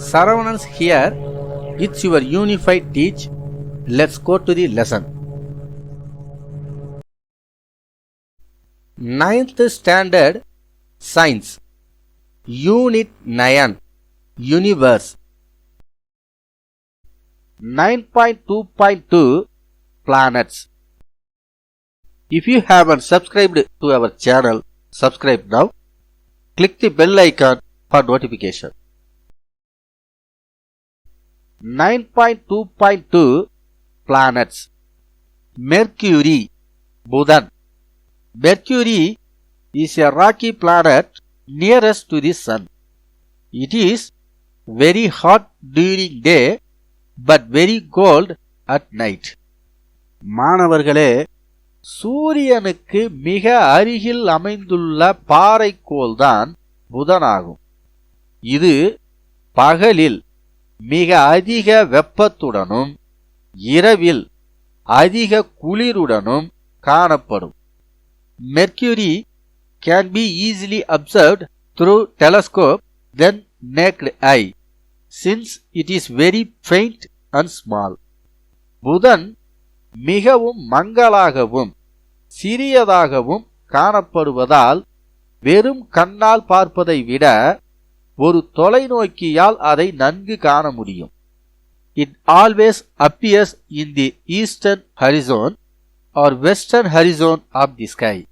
Saravanans here. It's your unified teach. Let's go to the lesson. Ninth Standard Science Unit 9 Universe 9.2.2 Planets If you haven't subscribed to our channel, subscribe now. Click the bell icon for notification. 9.2.2 Planets Mercury Budan Mercury is a rocky planet nearest to the Sun. It is very hot during day but very cold at night. மாணவர்களே சூரியனுக்கு மிக அருகில் அமைந்துள்ள பாறைக்கோள்தான் புதனாகும் இது பகலில் மிக அதிக வெப்பத்துடனும் இரவில் அதிக குளிருடனும் காணப்படும். Mercury can be easily observed through telescope then naked eye since it is very faint and small புதன் மிகவும் மங்கலாகவும் சிறியதாகவும் காணப்படுவதால் வெறும் கண்ணால் பார்ப்பதை விட ஒரு தொலைநோக்கியால் அதை நன்கு காண முடியும். It always appears in the eastern horizon or western horizon of the sky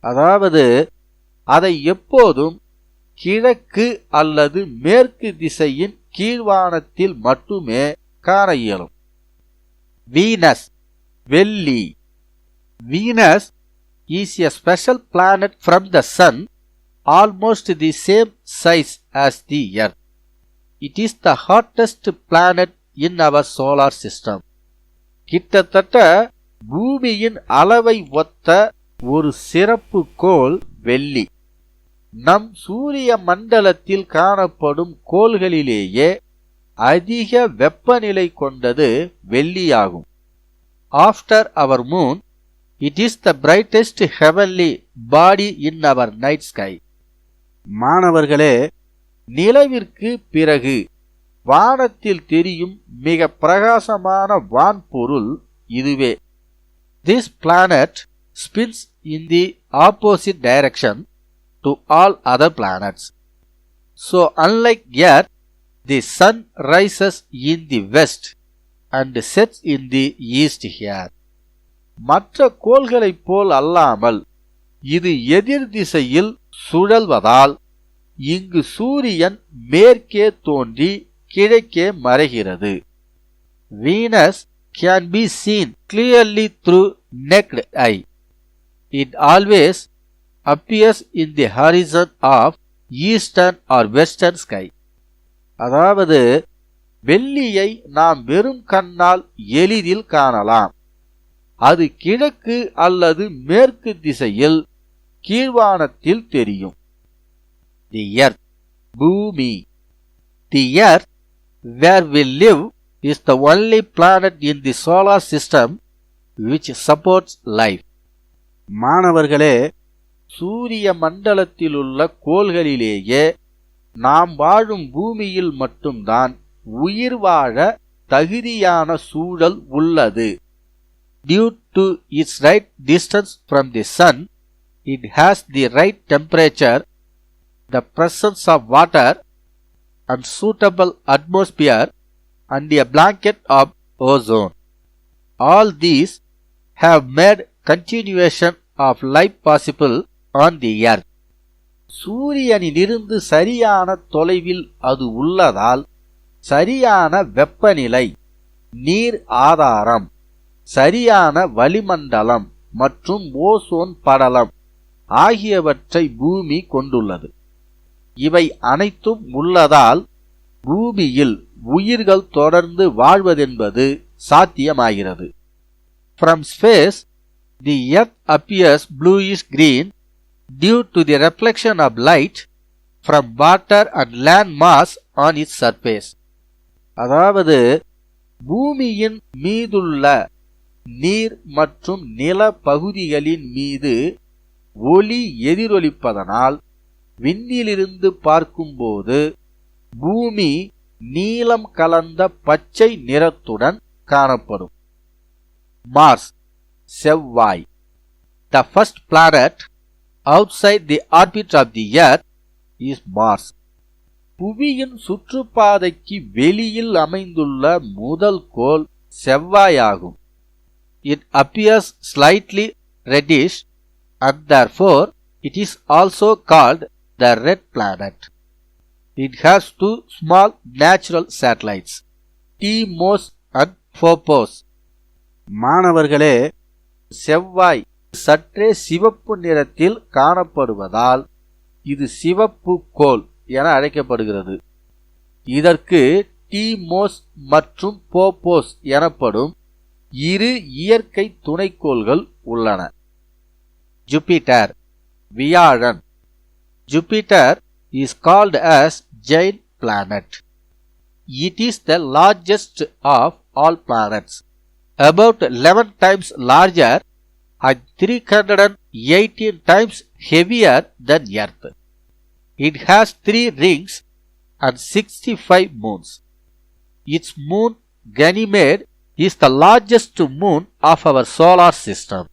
அதாவது அதை எப்போதும் கிழக்கு அல்லது மேற்கு திசையின் கீழ்வானத்தில் மட்டுமே காண இயலும். வீனஸ் வெள்ளி. Venus is a special planet from the sun almost the same size as the earth it is the hottest planet in our solar system கிட்டத்தட்ட பூமியின் அளவை ஒத்த ஒரு சிறப்பு கோல் வெள்ளி. நம் சூரிய மண்டலத்தில் காணப்படும் கோள்களிலேயே அதிக வெப்பநிலை கொண்டது வெள்ளியாகும். After our moon it is the brightest heavenly body in our night sky மாணவர்களே நிலவிற்கு பிறகு வானத்தில் தெரியும் மிக பிரகாசமான வான்பொருள் இதுவே this planet spins in the opposite direction to all other planets so unlike uh the sun rises in the west and sets in the east here மற்ற கோள்களைப் போல் அல்லாமல் இது எதிர் திசையில் சுழல்வதால் இங்கு சூரியன் மேற்கே தோன்றி கிழக்கே மறைகிறது. Venus can be seen clearly through naked eye it always appears in the horizon of eastern or western sky. அதாவது வெள்ளியை நாம் வெறும் கண்ணால் எளிதில் காணலாம். அது கிழக்கு அல்லது மேற்கு திசையில் கீழ்வானத்தில் தெரியும். தி எர்த் பூமி. The earth where will live is the only planet in the solar system which supports life மாணவர்களே சூரிய மண்டலத்திலுள்ள கோள்களிலேயே நாம் வாழும் பூமியில் மட்டும்தான் உயிர் வாழ தகுதியான சூழல் உள்ளது. Due to its right distance from the sun It has the right temperature the presence of water and suitable atmosphere and a blanket of ozone all these have made continuation of life possible on the earth. சூரியனிலிருந்து சரியான தொலைவில் அது உள்ளதால் சரியான வெப்பநிலை நீர் ஆதாரம் சரியான வளிமண்டலம் மற்றும் ஓசோன் படலம் ஆகியவற்றை பூமி கொண்டுள்ளது இவை அனைத்தும் உள்ளதால் பூமியில் உயிர்கள் தொடர்ந்து வாழ்வதென்பது சாத்தியமாகிறது from space the earth appears bluish green due to the reflection of light from water and land mass on its surface அதாவது பூமியின் மீதுள்ள நீர் மற்றும் நில பகுதிகளின் மீது ஒளி எதிரொலிப்பதனால் விண்ணிலிருந்து பார்க்கும்போது பூமி நீலம் கலந்த பச்சை நிறத்துடன் காணப்படும். மார்ஸ் செவ்வாய். The first planet outside the orbit of the earth is Mars புவியின் சுற்றுப்பாதைக்கு வெளியில் அமைந்துள்ள முதல் கோல் செவ்வாயாகும். It appears slightly reddish and therefore it is also called the red planet. It has two small natural satellites, Deimos and Phobos. மாணவர்களே செவ்வாய் சற்றே சிவப்பு நிறத்தில் காணப்படுவதால் இது சிவப்பு கோல் என அழைக்கப்படுகிறது இதற்கு டீமோஸ் மற்றும் போபோஸ் எனப்படும் இரு இயற்கை துணைக்கோள்கள் உள்ளன Jupiter Viyaran Jupiter is called as giant planet. It is the largest of all planets, about 11 times larger and 318 times heavier than Earth. It has three rings and 65 moons. Its moon Ganymede is the largest moon of our solar system.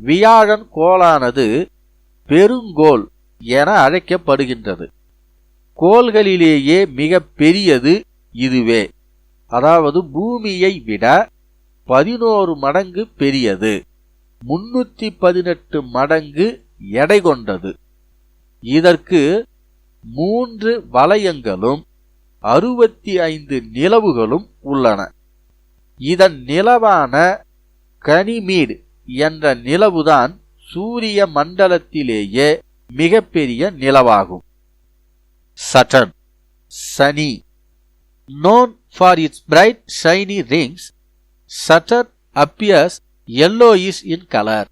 வியாழன் கோளானது பெருங்கோல் என அழைக்கப்படுகின்றது. கோள்களிலேயே மிக பெரியது இதுவே. அதாவது பூமியை விட பதினோரு மடங்கு பெரியது. முன்னூத்தி பதினெட்டு மடங்கு எடை கொண்டது. இதற்கு மூன்று வளையங்களும் அறுபத்தி ஐந்து நிலவுகளும் உள்ளன. இதன் நிலவான கனிமீடு என்ற நிலவுதான் சூரிய மண்டலத்திலேயே மிகப்பெரிய நிலவாகும் Saturn Shani known for its bright shiny rings saturn appears yellowish in color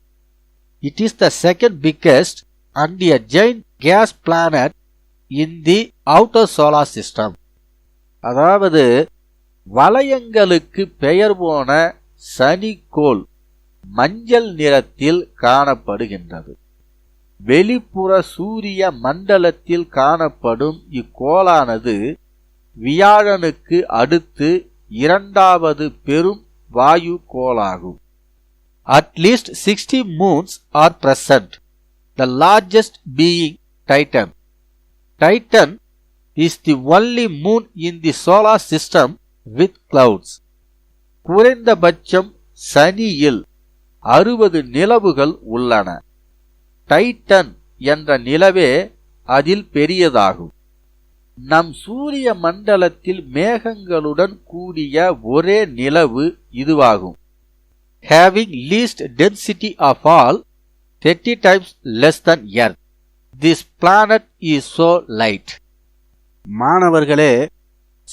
it is the second biggest and a giant gas planet in the outer solar system அதாவது வளையங்களுக்கு பெயர் போன சனிக்கோள் மஞ்சள் நிறத்தில் காணப்படுகின்றது. வெளிப்புற சூரிய மண்டலத்தில் காணப்படும் இக்கோளானது வியாழனுக்கு அடுத்து இரண்டாவது பெரும் வாயு கோளாகும். At least sixty moons are present the largest being Titan Titan is the only moon in the solar system with clouds குறைந்தபட்சம் சனியில் அறுபது நிலவுகள் உள்ளன. டைட்டன் என்ற நிலவே அதில் பெரியதாகும். நம் சூரிய மண்டலத்தில் மேகங்களுடன் கூடிய ஒரே நிலவு இதுவாகும். Having least density of all thirty times less than earth this planet is so light மாணவர்களே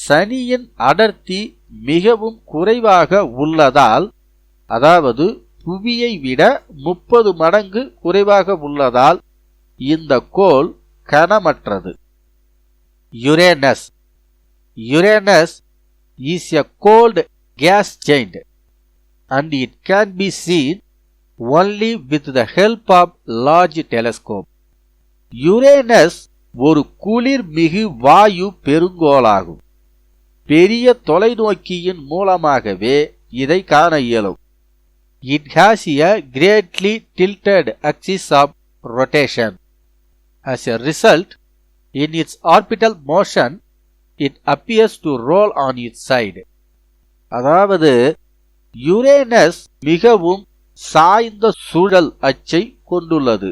சனியின் அடர்த்தி மிகவும் குறைவாக உள்ளதால் அதாவது புவியை விட முப்பது மடங்கு குறைவாக உள்ளதால் இந்த கோள் கனமற்றது. Uranus Uranus is a cold gas giant and it can be seen only with the help of large telescope Uranus ஒரு குளிர் மிகு வாயு பெருங்கோளாகும். பெரிய தொலைநோக்கியின் மூலமாகவே இதை காண இயலும். It has a greatly tilted axis of rotation. As a result, in its orbital motion, it appears to roll on its side. அதாவது யுரேனஸ் மிகவும் சாய்ந்த சுழல் அச்சை கொண்டுள்ளது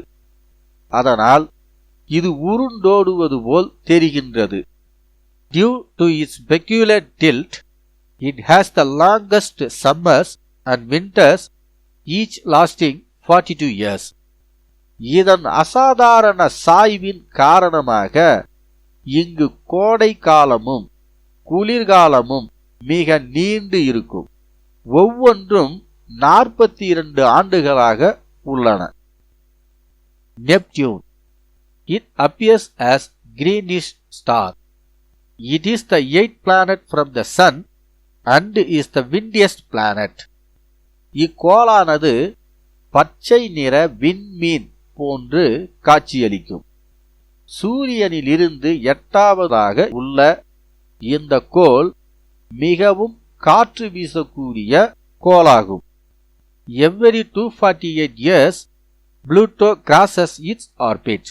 அதனால் இது உருண்டோடுவது போல் தெரிகின்றது due to its peculiar tilt it has the longest summers and winters each lasting forty two years இதன் அசாதாரண சாய்வின் காரணமாக இங்கு கோடை காலமும் குளிர்காலமும் மிக நீண்டு இருக்கும். ஒவ்வொன்றும் நாற்பத்தி இரண்டு ஆண்டுகளாக உள்ளன. Neptune. It appears as greenish star it is the eight planet from the sun and is the windiest planet இக்கோளானது பச்சை நிற விண்மீன் போன்று காட்சியளிக்கும். சூரியனிலிருந்து எட்டாவதாக உள்ள இந்த கோள் மிகவும் காற்று வீசக்கூடிய கோளாகும். Every two forty eight years Pluto crosses its orbit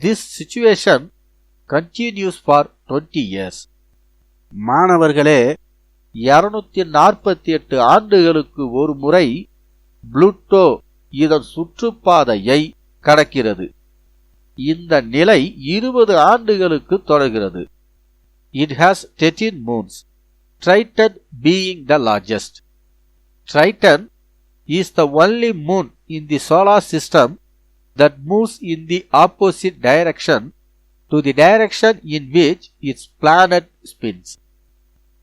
this situation continues for twenty years மாணவர்களே இருநூத்தி நாற்பத்தி எட்டு ஆண்டுகளுக்கு ஒரு முறை புளுட்டோ இதன் சுற்றுப்பாதையை கடக்கிறது. இந்த நிலை இருபது ஆண்டுகளுக்கு தொடர்கிறது. It has thirteen moons Triton being the largest Triton is the only moon in the solar system that moves in the opposite direction to the direction in which its planet spins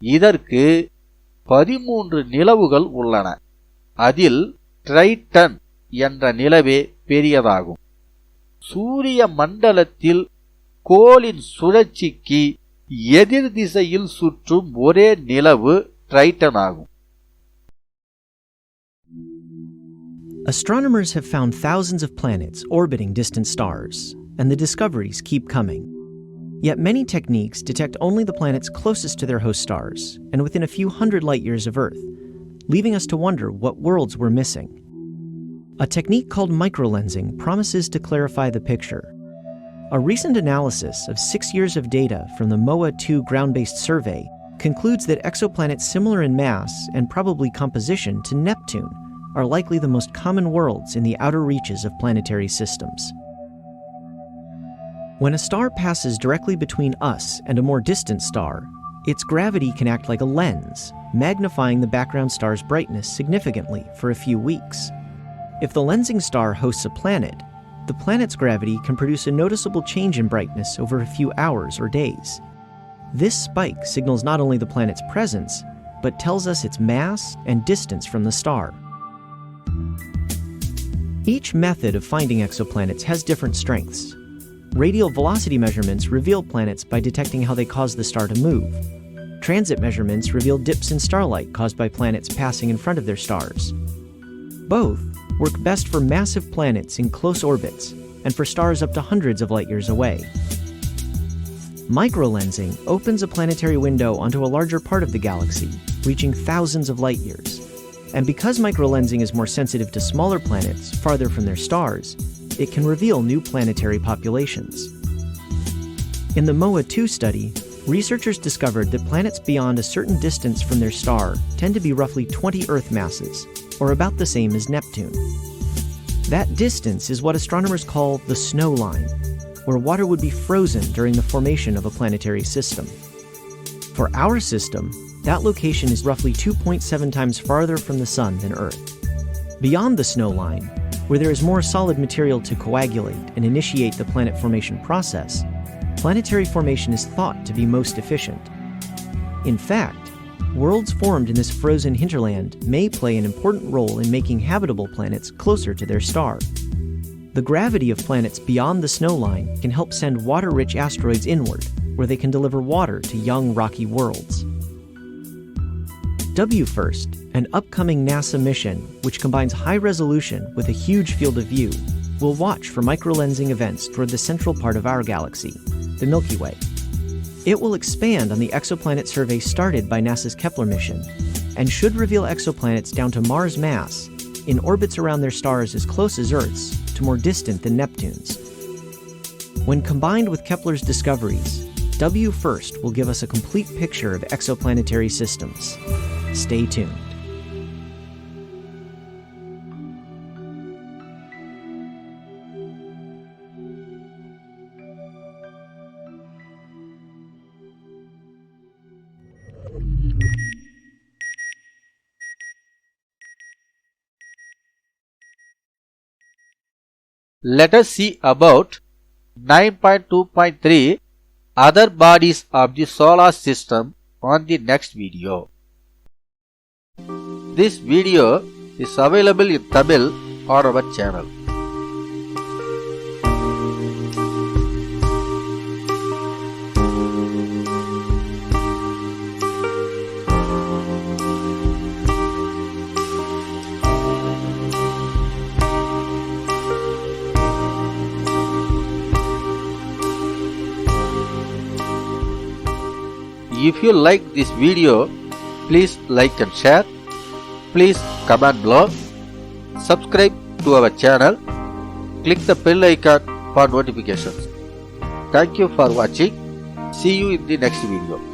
இதற்கு பதிமூன்று நிலவுகள் உள்ளன அதில் Triton என்ற நிலவே பெரியதாகும் சூரிய மண்டலத்தில் கோளின் சுழற்சிக்கு எதிர் திசையில் சுற்றும் ஒரே நிலவு ட்ரைட்டன் ஆகும் Astronomers have found thousands of planets orbiting distant stars, and the discoveries keep coming. Yet many techniques detect only the planets closest to their host stars and within a few hundred light years of Earth, leaving us to wonder what worlds we're missing. A technique called microlensing promises to clarify the picture. A recent analysis of six years of data from the MOA 2 ground based survey concludes that exoplanets similar in mass and probably composition to Neptune are likely the most common worlds in the outer reaches of planetary systems. When a star passes directly between us and a more distant star, its gravity can act like a lens, magnifying the background star's brightness significantly for a few weeks. If the lensing star hosts a planet, the planet's gravity can produce a noticeable change in brightness over a few hours or days. This spike signals not only the planet's presence, but tells us its mass and distance from the star. Each method of finding exoplanets has different strengths, Radial velocity measurements reveal planets by detecting how they cause the star to move. Transit measurements reveal dips in starlight caused by planets passing in front of their stars. Both work best for massive planets in close orbits and for stars up to hundreds of light years away. Microlensing opens a planetary window onto a larger part of the galaxy, reaching thousands of light years. And because microlensing is more sensitive to smaller planets farther from their stars, it can reveal new planetary populations. In the MOA 2 study, researchers discovered that planets beyond a certain distance from their star tend to be roughly 20 Earth masses, or about the same as Neptune. That distance is what astronomers call the snow line, where water would be frozen during the formation of a planetary system. For our system, that location is roughly 2.7 times farther from the Sun than Earth. Beyond the snow line, where there is more solid material to coagulate and initiate the planet formation process, planetary formation is thought to be most efficient. In fact, worlds formed in this frozen hinterland may play an important role in making habitable planets closer to their star. The gravity of planets beyond the snow line can help send water rich asteroids inward, where they can deliver water to young rocky worlds. WFIRST an upcoming NASA mission, which combines high resolution with a huge field of view, will watch for microlensing events toward the central part of our galaxy, the Milky Way. It will expand on the exoplanet survey started by NASA's Kepler mission and should reveal exoplanets down to Mars' mass in orbits around their stars as close as Earth's to more distant than Neptune's. When combined with Kepler's discoveries, WFIRST will give us a complete picture of exoplanetary systems. Stay tuned. Let us see about 9.2.3 other bodies of the solar system on the next video. This video is available in Tamil on our channel. If you like this video, please like and share Please comment below. Subscribe to our channel. Click the bell icon for notifications. Thank you for watching. See you in the next video.